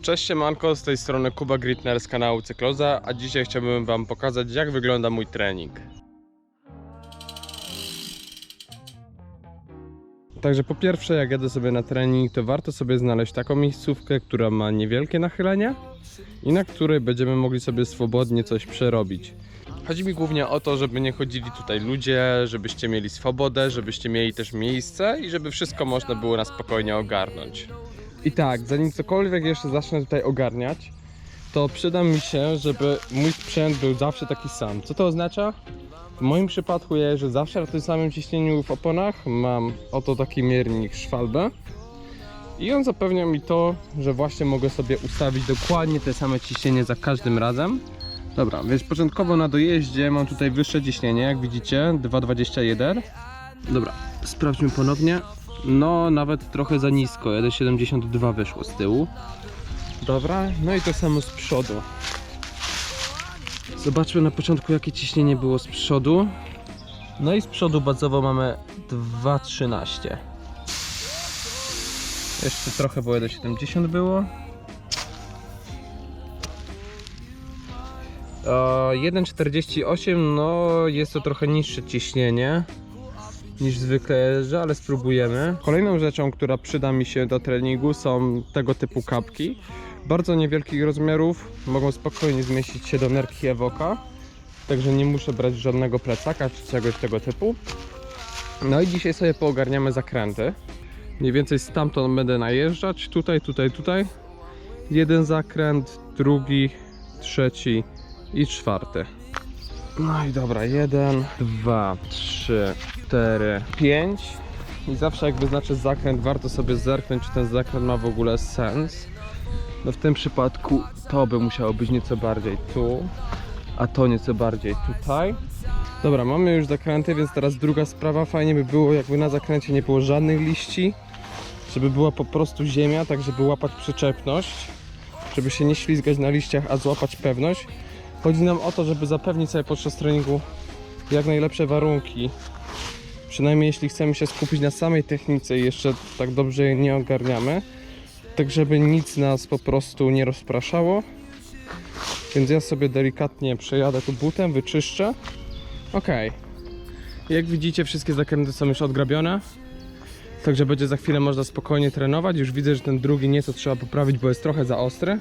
Cześć siemanko, z tej strony Kuba Gritner z kanału Cykloza, a dzisiaj chciałbym wam pokazać jak wygląda mój trening. Także po pierwsze jak jadę sobie na trening to warto sobie znaleźć taką miejscówkę, która ma niewielkie nachylenia i na której będziemy mogli sobie swobodnie coś przerobić. Chodzi mi głównie o to, żeby nie chodzili tutaj ludzie, żebyście mieli swobodę, żebyście mieli też miejsce i żeby wszystko można było na spokojnie ogarnąć. I tak, zanim cokolwiek jeszcze zacznę tutaj ogarniać, to przyda mi się, żeby mój sprzęt był zawsze taki sam. Co to oznacza? W moim przypadku ja jeżdżę zawsze na tym samym ciśnieniu w oponach. Mam oto taki miernik Schwalbe. I on zapewnia mi to, że właśnie mogę sobie ustawić dokładnie te same ciśnienie za każdym razem. Dobra, więc początkowo na dojeździe mam tutaj wyższe ciśnienie, jak widzicie, 2,21. Dobra, sprawdźmy ponownie. No, nawet trochę za nisko, 1,72 wyszło z tyłu. Dobra, no i to samo z przodu. Zobaczmy na początku jakie ciśnienie było z przodu. No i z przodu bazowo mamy 2,13. Jeszcze trochę, bo 1,70 było. E, 1,48 no jest to trochę niższe ciśnienie niż zwykle jeżdżę, ale spróbujemy. Kolejną rzeczą, która przyda mi się do treningu są tego typu kapki. Bardzo niewielkich rozmiarów, mogą spokojnie zmieścić się do nerki Evoka, także nie muszę brać żadnego plecaka czy czegoś tego typu. No i dzisiaj sobie poogarniamy zakręty. Mniej więcej stamtąd będę najeżdżać, tutaj, tutaj, tutaj. Jeden zakręt, drugi, trzeci i czwarty. No i dobra, jeden, dwa, trzy, cztery, pięć. I zawsze jak wyznaczę zakręt, warto sobie zerknąć, czy ten zakręt ma w ogóle sens. No w tym przypadku to by musiało być nieco bardziej tu, a to nieco bardziej tutaj. Dobra, mamy już zakręty, więc teraz druga sprawa. Fajnie by było, jakby na zakręcie nie było żadnych liści, żeby była po prostu ziemia, tak żeby łapać przyczepność, żeby się nie ślizgać na liściach, a złapać pewność. Chodzi nam o to, żeby zapewnić sobie podczas treningu jak najlepsze warunki. Przynajmniej jeśli chcemy się skupić na samej technice i jeszcze tak dobrze jej nie ogarniamy. Tak żeby nic nas po prostu nie rozpraszało. Więc ja sobie delikatnie przejadę tu butem, wyczyszczę. Ok. Jak widzicie wszystkie zakręty są już odgrabione. Także będzie za chwilę można spokojnie trenować. Już widzę, że ten drugi nieco trzeba poprawić, bo jest trochę za ostry.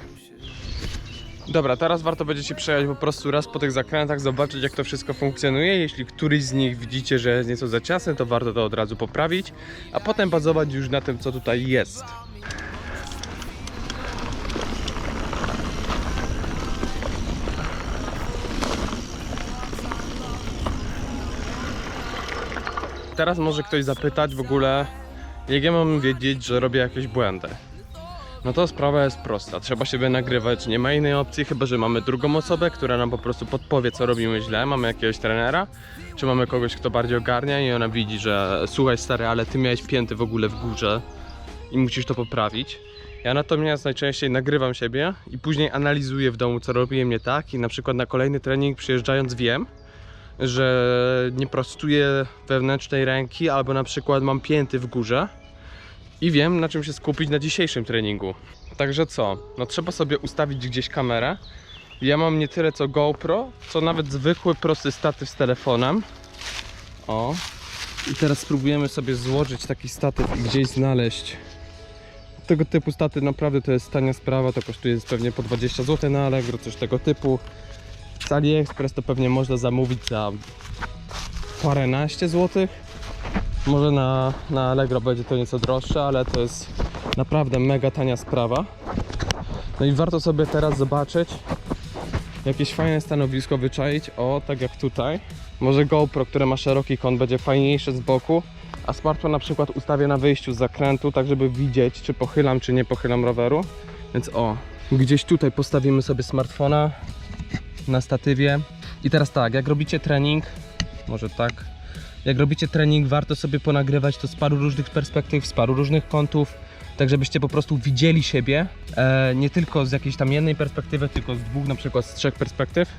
Dobra, teraz warto będzie się przejechać po prostu raz po tych zakrętach, zobaczyć jak to wszystko funkcjonuje. Jeśli któryś z nich widzicie, że jest nieco za ciasny, to warto to od razu poprawić, a potem bazować już na tym, co tutaj jest. Teraz może ktoś zapytać w ogóle, jak ja mam wiedzieć, że robię jakieś błędy. No to sprawa jest prosta. Trzeba siebie nagrywać. Nie ma innej opcji, chyba że mamy drugą osobę, która nam po prostu podpowie, co robimy źle. Mamy jakiegoś trenera, czy mamy kogoś, kto bardziej ogarnia i ona widzi, że słuchaj stary, ale ty miałeś pięty w ogóle w górze i musisz to poprawić. Ja natomiast najczęściej nagrywam siebie i później analizuję w domu, co robiłem nie tak i na przykład na kolejny trening przyjeżdżając wiem, że nie prostuję wewnętrznej ręki albo na przykład mam pięty w górze i wiem na czym się skupić na dzisiejszym treningu. Także co? No trzeba sobie ustawić gdzieś kamerę. Ja mam nie tyle co GoPro, co nawet zwykły prosty statyw z telefonem. O. I teraz spróbujemy sobie złożyć taki statyw i gdzieś znaleźć. Tego typu statyw naprawdę to jest tania sprawa, to kosztuje pewnie po 20 zł na Allegro, coś tego typu. Z AliExpress to pewnie można zamówić za paręnaście złotych. Może na, na Allegro będzie to nieco droższe, ale to jest naprawdę mega tania sprawa. No i warto sobie teraz zobaczyć jakieś fajne stanowisko wyczaić. O, tak jak tutaj. Może GoPro, które ma szeroki kąt, będzie fajniejsze z boku, a smartfon na przykład ustawię na wyjściu z zakrętu, tak żeby widzieć, czy pochylam, czy nie pochylam roweru. Więc o, gdzieś tutaj postawimy sobie smartfona na statywie. I teraz tak, jak robicie trening, może tak, jak robicie trening, warto sobie ponagrywać to z paru różnych perspektyw, z paru różnych kątów, tak żebyście po prostu widzieli siebie, e, nie tylko z jakiejś tam jednej perspektywy, tylko z dwóch, na przykład z trzech perspektyw.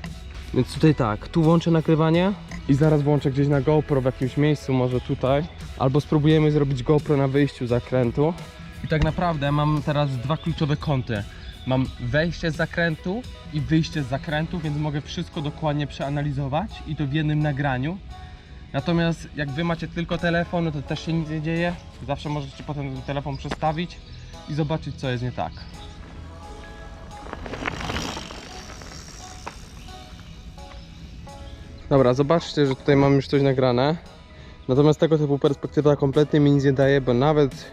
Więc tutaj tak, tu włączę nagrywanie i zaraz włączę gdzieś na GoPro w jakimś miejscu, może tutaj. Albo spróbujemy zrobić GoPro na wyjściu zakrętu. I tak naprawdę mam teraz dwa kluczowe kąty. mam wejście z zakrętu i wyjście z zakrętu, więc mogę wszystko dokładnie przeanalizować i to w jednym nagraniu. Natomiast jak wy macie tylko telefon, no to też się nic nie dzieje. Zawsze możecie potem ten telefon przestawić i zobaczyć co jest nie tak. Dobra, zobaczcie, że tutaj mam już coś nagrane. Natomiast tego typu perspektywa kompletnie mi nic nie daje, bo nawet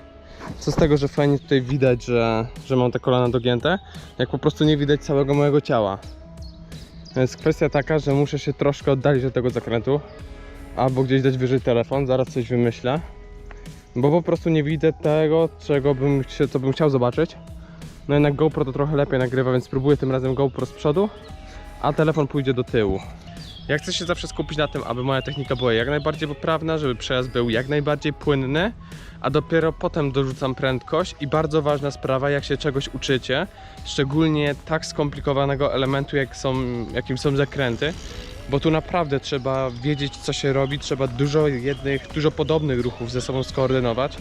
co z tego, że fajnie tutaj widać, że, że mam te kolana dogięte, jak po prostu nie widać całego mojego ciała. Więc kwestia taka, że muszę się troszkę oddalić od tego zakrętu, albo gdzieś dać wyżej telefon, zaraz coś wymyślę. Bo po prostu nie widzę tego, czego bym się, co bym chciał zobaczyć. No jednak GoPro to trochę lepiej nagrywa, więc spróbuję tym razem GoPro z przodu, a telefon pójdzie do tyłu. Ja chcę się zawsze skupić na tym, aby moja technika była jak najbardziej poprawna, żeby przejazd był jak najbardziej płynny, a dopiero potem dorzucam prędkość i bardzo ważna sprawa, jak się czegoś uczycie, szczególnie tak skomplikowanego elementu, jak są, jakim są zakręty, bo tu naprawdę trzeba wiedzieć, co się robi, trzeba dużo jednych, dużo podobnych ruchów ze sobą skoordynować,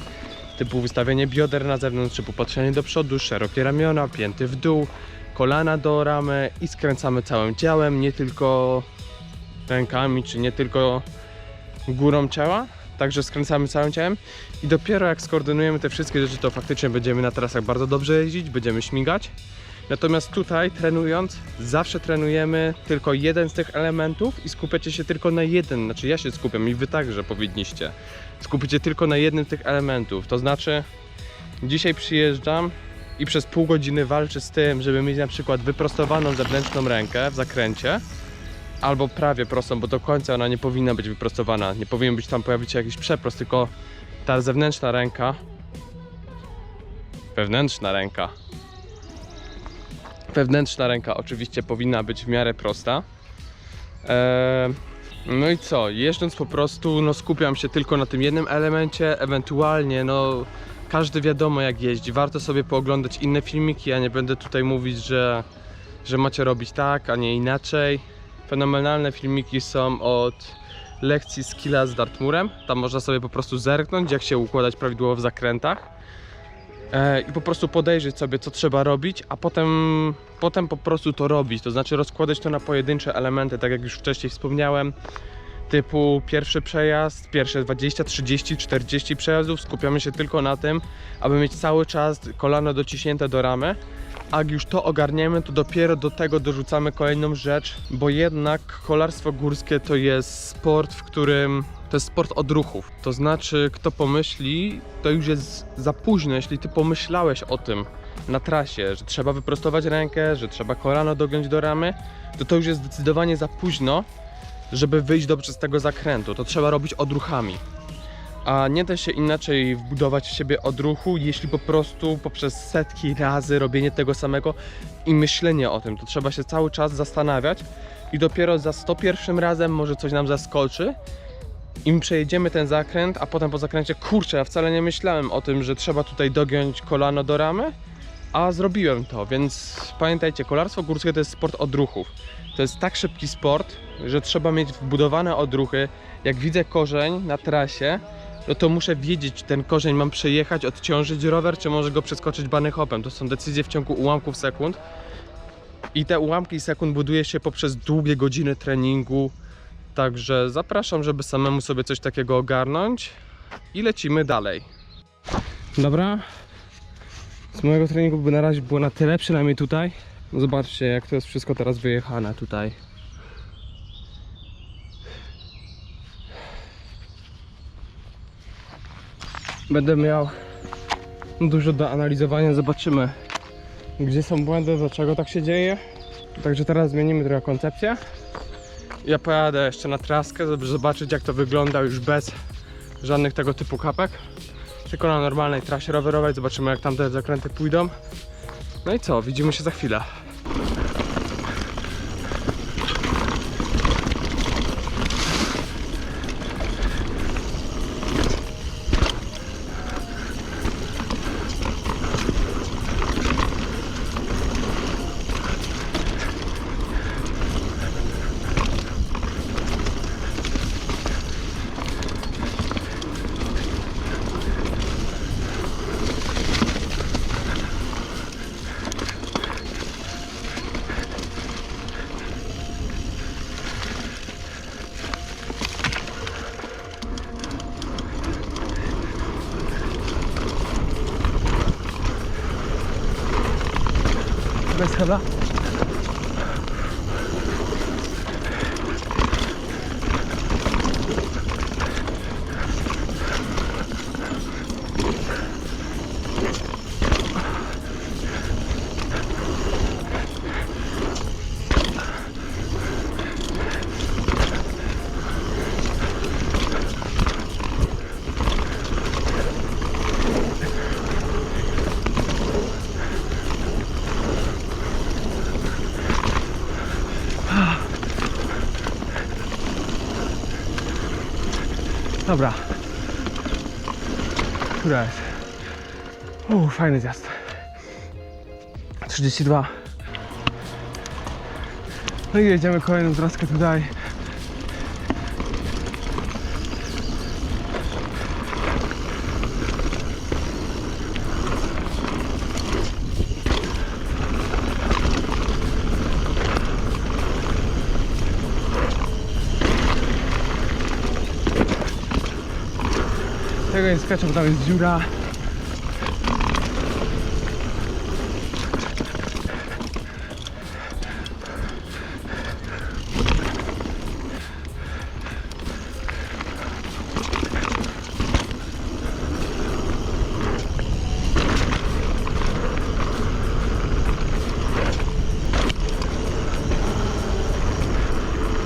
typu wystawienie bioder na zewnątrz, typu patrzenie do przodu, szerokie ramiona, pięty w dół, kolana do ramy i skręcamy całym ciałem, nie tylko rękami, czy nie tylko górą ciała, także skręcamy całym ciałem i dopiero jak skoordynujemy te wszystkie rzeczy, to faktycznie będziemy na trasach bardzo dobrze jeździć, będziemy śmigać. Natomiast tutaj trenując, zawsze trenujemy tylko jeden z tych elementów i skupiacie się tylko na jeden, znaczy ja się skupiam i wy także powinniście. Skupicie tylko na jednym z tych elementów, to znaczy dzisiaj przyjeżdżam i przez pół godziny walczę z tym, żeby mieć na przykład wyprostowaną zewnętrzną rękę w zakręcie, albo prawie prostą, bo do końca ona nie powinna być wyprostowana. Nie powinien być tam pojawić się jakiś przeprost, tylko ta zewnętrzna ręka, wewnętrzna ręka, wewnętrzna ręka oczywiście powinna być w miarę prosta. Eee, no i co? Jeżdżąc po prostu, no skupiam się tylko na tym jednym elemencie, ewentualnie, no każdy wiadomo jak jeździ. Warto sobie pooglądać inne filmiki. Ja nie będę tutaj mówić, że, że macie robić tak, a nie inaczej fenomenalne filmiki są od lekcji skilla z Dartmurem. Tam można sobie po prostu zerknąć, jak się układać prawidłowo w zakrętach i po prostu podejrzeć sobie, co trzeba robić, a potem, potem po prostu to robić. To znaczy rozkładać to na pojedyncze elementy, tak jak już wcześniej wspomniałem. Typu pierwszy przejazd, pierwsze 20, 30, 40 przejazdów skupiamy się tylko na tym, aby mieć cały czas kolano dociśnięte do ramy a jak już to ogarniemy, to dopiero do tego dorzucamy kolejną rzecz, bo jednak kolarstwo górskie to jest sport, w którym to jest sport odruchów. To znaczy, kto pomyśli, to już jest za późno, jeśli ty pomyślałeś o tym na trasie, że trzeba wyprostować rękę, że trzeba kolano dogiąć do ramy, to to już jest zdecydowanie za późno, żeby wyjść dobrze z tego zakrętu. To trzeba robić odruchami a nie da się inaczej wbudować w siebie odruchu, jeśli po prostu poprzez setki razy robienie tego samego i myślenie o tym. To trzeba się cały czas zastanawiać i dopiero za 101 razem może coś nam zaskoczy. Im przejedziemy ten zakręt, a potem po zakręcie, kurczę, ja wcale nie myślałem o tym, że trzeba tutaj dogiąć kolano do ramy, a zrobiłem to, więc pamiętajcie, kolarstwo górskie to jest sport odruchów. To jest tak szybki sport, że trzeba mieć wbudowane odruchy. Jak widzę korzeń na trasie, no to muszę wiedzieć, czy ten korzeń mam przejechać, odciążyć rower, czy może go przeskoczyć bany hopem. To są decyzje w ciągu ułamków sekund. I te ułamki sekund buduje się poprzez długie godziny treningu. Także zapraszam, żeby samemu sobie coś takiego ogarnąć i lecimy dalej. Dobra. Z mojego treningu by na razie było na tyle, przynajmniej tutaj. Zobaczcie, jak to jest wszystko teraz wyjechane tutaj. Będę miał dużo do analizowania, zobaczymy gdzie są błędy, dlaczego tak się dzieje. Także teraz zmienimy trochę koncepcję. Ja pojadę jeszcze na traskę, żeby zobaczyć jak to wygląda już bez żadnych tego typu kapek. Tylko na normalnej trasie rowerowej, zobaczymy jak tam te zakręty pójdą. No i co, widzimy się za chwilę. Bez hebla. Dobra. Która jest? Uuu, fajny zjazd. 32. No i jedziemy kolejną traskę tutaj. Tego nie skaczę, bo tam jest dziura.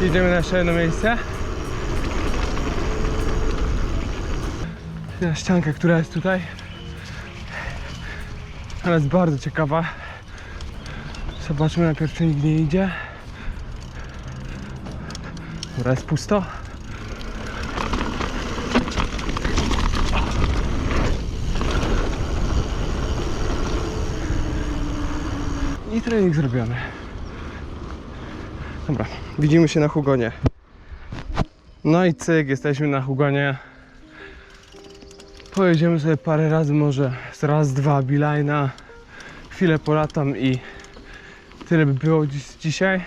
Jedziemy na jeszcze jedno miejsce. Na ściankę, która jest tutaj. Ona jest bardzo ciekawa. Zobaczmy najpierw, czy nikt nie idzie. Dobra, jest pusto. I trening zrobiony. Dobra, widzimy się na Hugonie. No i cyk, jesteśmy na Hugonie. Pojedziemy sobie parę razy, może raz, dwa bilajna. Chwilę polatam i tyle by było dziś, dzisiaj.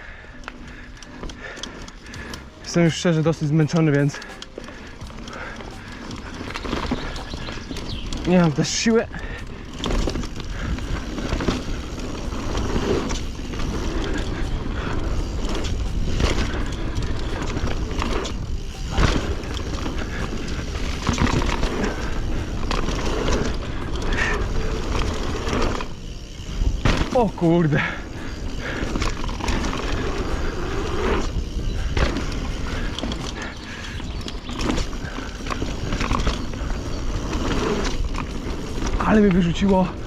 Jestem już szczerze dosyć zmęczony, więc nie mam też siły. O kurde. Ale mnie wyrzuciło.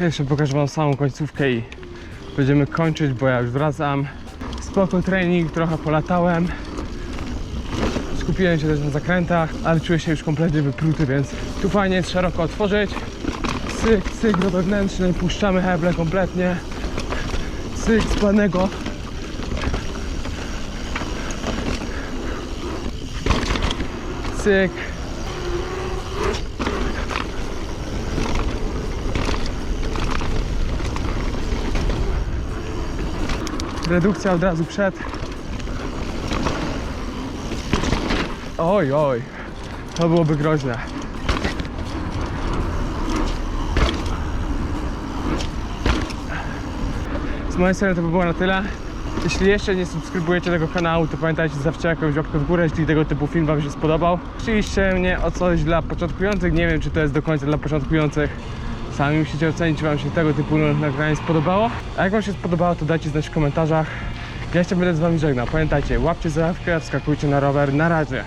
Jeszcze pokażę wam samą końcówkę i będziemy kończyć, bo ja już wracam. Spoko trening, trochę polatałem. Skupiłem się też na zakrętach, ale czuję się już kompletnie wypruty, więc tu fajnie jest szeroko otworzyć. Cyk, cyk do wewnętrznej, puszczamy heble kompletnie. Cyk z planego. Redukcja od razu przed. Oj, oj. To byłoby groźne. Z mojej strony to by było na tyle. Jeśli jeszcze nie subskrybujecie tego kanału, to pamiętajcie zawsze jakąś łapkę w górę, jeśli tego typu film Wam się spodobał. Prosiliście mnie o coś dla początkujących, nie wiem czy to jest do końca dla początkujących. Sami musicie ocenić, czy Wam się tego typu nagranie spodobało. A jak Wam się spodobało, to dajcie znać w komentarzach. Ja jeszcze będę z wami żegnał. Pamiętajcie, łapcie zajawkę, wskakujcie na rower. Na razie.